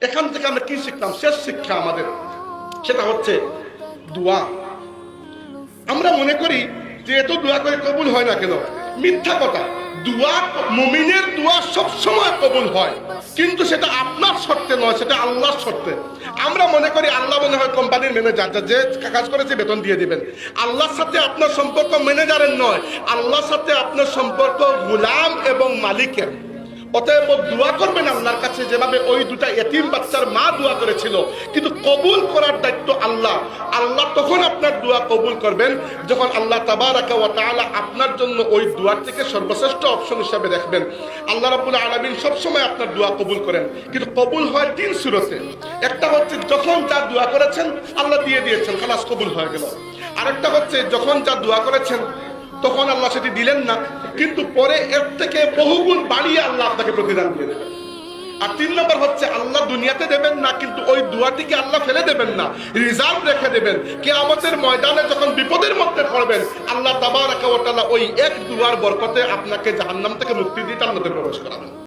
এখান থেকে আমরা কি শিখলাম? শেষ শিক্ষা আমাদের। সেটা হচ্ছে দোয়া। আমরা মনে করি যে এত দোয়া করে কবুল হয় না কেন? মিথ্যা কথা। দোয়া মুমিনের দোয়া সব সময় কবুল হয়। কিন্তু সেটা আপনার শর্তে নয়, সেটা আল্লাহর শর্তে। আমরা মনে করি আল্লাহ মনে হয় কোম্পানির ম্যানেজার যে কাজ করেছে বেতন দিয়ে দিবেন। আল্লাহর সাথে আপনার সম্পর্ক ম্যানেজারের নয়, আল্লাহর সাথে আপনার সম্পর্ক গোলাম এবং মালিকের। অতএব দোয়া করবেন আল্লাহর কাছে যেভাবে ওই দুটা এতিম বাচ্চার মা দোয়া করেছিল। কিন্তু কবুল করার দায়িত্ব আল্লাহ। আল্লাহ তখন আপনার দোয়া কবুল করবেন। যখন আল্লাহ তাবারাকা ওয়া তাআলা আপনার জন্য ওই দোয়ার থেকে সর্বশ্রেষ্ঠ অপশন হিসাবে দেখবেন। আল্লাহ রাব্বুল আলামিন সব সময় আপনার দোয়া কবুল করেন। কিন্তু কবুল হয় তিন সুরতে। একটা হচ্ছে যখন যা দোয়া করেছেন, আল্লাহ দিয়ে দিয়েছেন, খালাস কবুল হয়ে গেল। আরেকটা হচ্ছে যখন যা দোয়া করেছেন, তখন আল্লাহ সেটি দিলেন না। কিন্তু পরে এর থেকে বহুগুণ বাড়িয়ে আল্লাহ প্রতিদান দিয়ে দেবেন। আর তিন নম্বর হচ্ছে, আল্লাহ দুনিয়াতে দেবেন না, কিন্তু ওই দুয়াটিকে আল্লাহ ফেলে দেবেন না। রিজার্ভ রেখে দেবেন। কে আমাদের ময়দানে যখন বিপদের মধ্যে পড়বেন, আল্লাহ তাবার ওই এক দুয়ার বরকতে আপনাকে জাহান্নাম থেকে মুক্তি দিয়ে তার মধ্যে প্রবেশ করাবেন।